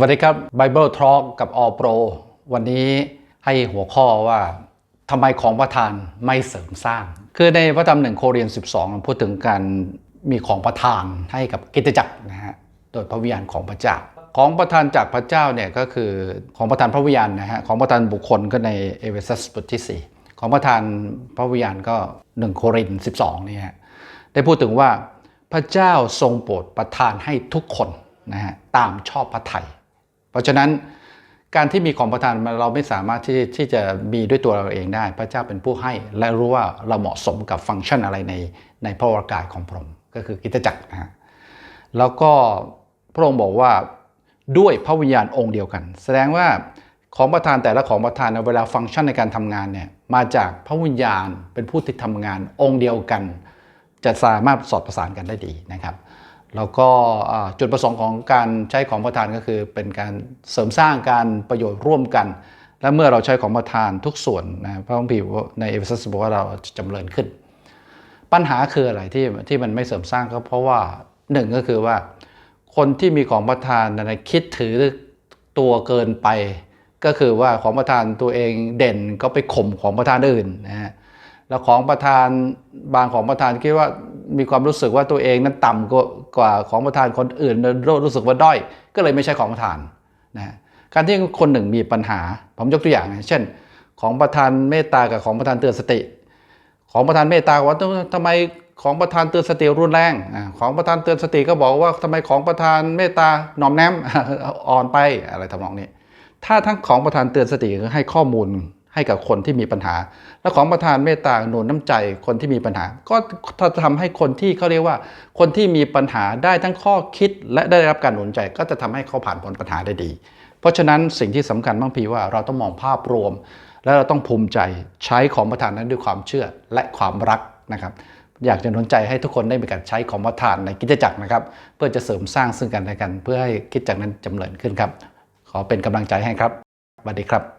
วัสดีครับ Bible Talk กับ All Pro วันนี้ให้หัวข้อว่าทำไมของประทานไม่เสริมสร้าง คือในพระธรรมหนึ่งโครินธ์12 พูดถึงการมีของประทานให้กับกิจจักรนะฮะโดยพระวิญญาณของพระเจ้า ของประทานจากพระเจ้าเนี่ยก็คือของประทานพระวิญญาณนะฮะของประทานบุคคลก็ในเอเวซัสบทที่ 4 ของประทานพระวิญญาณก็ 1 โครินธ์12เนี่ยฮะได้พูดถึงว่าพระเจ้าทรงโปรดประทานให้ทุกคนนะฮะตามชอบพระทัย ราะฉะนั้นการที่มีของประทานเราไม่สามารถที่ที่จะมีด้วยตัวเราเองได้ พระเจ้าเป็นผู้ให้ และรู้ว่าเราเหมาะสมกับฟังก์ชันอะไรในในพระวรากายของพระองค์ก็คือกิจจักรนะฮะแล้วก็พระองค์บอกว่าด้วยพระวิญญาณองค์เดียวกัน แสดงว่าของประทานแต่ละของประทานเวลาฟังก์ชันในการทำงานเนี่ยมาจากพระวิญญาณเป็นผู้ที่ทำงานองค์เดียวกัน จะสามารถสอดประสานกันได้ดีนะครับ แล้วก็จุดประสงค์ของการใช้ของประทานก็คือเป็นการเสริมสร้างการประโยชน์ร่วมกัน และเมื่อเราใช้ของประทานทุกส่วนนะพระคัมภีร์ในเอเฟซัสบอกว่าเราจะจำเริญขึ้น ปัญหาคืออะไรที่ที่มันไม่เสริมสร้างก็เพราะว่าหนึ่งก็คือว่า คนที่มีของประทานนะคิดถือตัวเกินไป ก็คือว่าของประทานตัวเองเด่นก็ไปข่มของประทานอื่นนะฮะแล้วของประธานบางของประธานคิดว่ามีความรู้สึกว่าตัวเองนั้นต่ำกว่า กว่าของประธานคนอื่นรู้สึกว่าด้อย ก็เลยไม่ใช่ของประธานนะการที่คนหนึ่งมีปัญหา ผมยกตัวอย่างนะเช่น ของประธานเมตตากับของประธานเตือนสติ ของประธานเมตตาว่าทำไมของประธานเตือนสติรุนแรง ของประธานเตือนสติก็บอกว่าทำไมของประธานเมตตาหนอมแนมอ่อนไปอะไรทำนองนี้ ถ้าทั้งของประธานเตือนสติให้ข้อมูล ให้กับคนที่มีปัญหา และของประธานเมตตาหนุนน้ำใจคนที่มีปัญหา ก็จะทำให้คนที่เขาเรียกว่า คนที่มีปัญหาได้ทั้งข้อคิด และได้รับการหนุนใจ ก็จะทำให้เขาผ่านพ้นปัญหาได้ดี เพราะฉะนั้นสิ่งที่สำคัญบางพีว่าเราต้องมองภาพรวม และเราต้องภูมิใจใช้ของประทานนั้นด้วยความเชื่อและความรักนะครับอยากจะหนุนใจให้ทุกคนได้มีการใช้ของประทานในกิจจักรนะครับ เพื่อจะเสริมสร้างซึ่งกันและกัน เพื่อให้กิจจักรนั้นจำเริญขึ้นครับ ขอเป็นกำลังใจให้ครับสวัสดีครับ